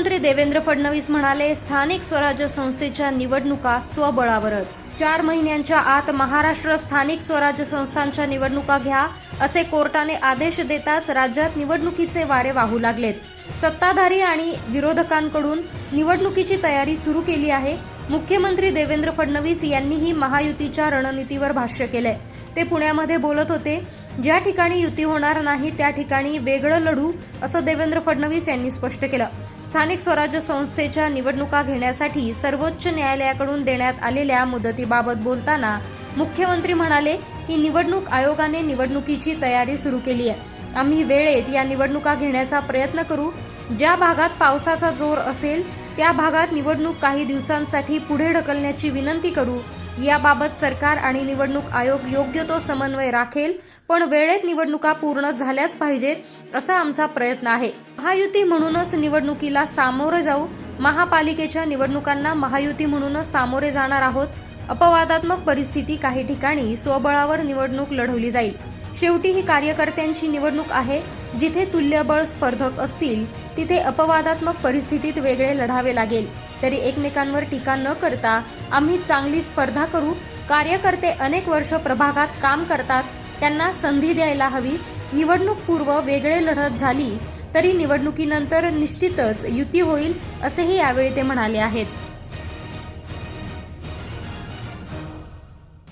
मुख्यमंत्री देवेंद्र फडणवीस म्हणाले स्थानिक स्वराज्य संस्थेच्या निवडणुका स्वबळावरच. चार महिन्यांच्या आत महाराष्ट्र स्थानिक स्वराज्य संस्थांच्या निवडणुका घ्या असे कोर्टाने आदेश देताच राज्यात निवडणुकीचे वारे वाहू लागलेत. सत्ताधारी आणि विरोधकांकडून निवडणुकीची तयारी सुरू केली आहे. मुख्यमंत्री देवेंद्र फडणवीस यांनीही महायुतीच्या रणनीतीवर भाष्य केलंय. ते पुण्यामध्ये बोलत होते ज्या ठिकाणी युती होणार नाही त्या ठिकाणी वेगळं लढू असं देवेंद्र फडणवीस यांनी स्पष्ट केलं. स्थानिक स्वराज्य संस्थेच्या निवडणुका घेण्यासाठी सर्वोच्च न्यायालयाकडून देण्यात आलेल्या मुदतीबाबत बोलताना मुख्यमंत्री म्हणाले की निवडणूक आयोगाने निवडणुकीची तयारी सुरू केली आहे. आम्ही वेळेत या निवडणुका घेण्याचा प्रयत्न करू. ज्या भागात पावसाचा जोर असेल त्या भागात निवडणूक काही दिवसांसाठी पुढे ढकलण्याची विनंती करू. याबाबत सरकार आणि निवडणूक आयोग योग्य तो समन्वय राखेल पण वेळेत निवडणुका पूर्ण झाल्याच पाहिजेत असा आमचा प्रयत्न आहे. महायुती म्हणूनच निवडणुकीला सामोरे जाऊ महापालिकेच्या निवडणुकांना महायुती म्हणूनच सामोरे जाणार आहोत अपवादात्मक परिस्थिती काही ठिकाणी स्वबळावर निवडणूक लढवली जाईल. शेवटी ही कार्यकर्त्यांची निवडणूक आहे जिथे तुल्यबळ स्पर्धक असतील तिथे अपवादात्मक परिस्थितीत वेगळे लढावे लागेल. तरी एकमेकांवर टीका न करता आम्ही चांगली स्पर्धा करू कार्यकर्ते अनेक वर्ष प्रभागात काम करतात त्यांना संधी द्यायला हवी निवडणूक पूर्व वेगळे लढत झाली तरी निवडणुकीनंतर निश्चितच युती होईल असेही यावेळी ते म्हणाले आहेत.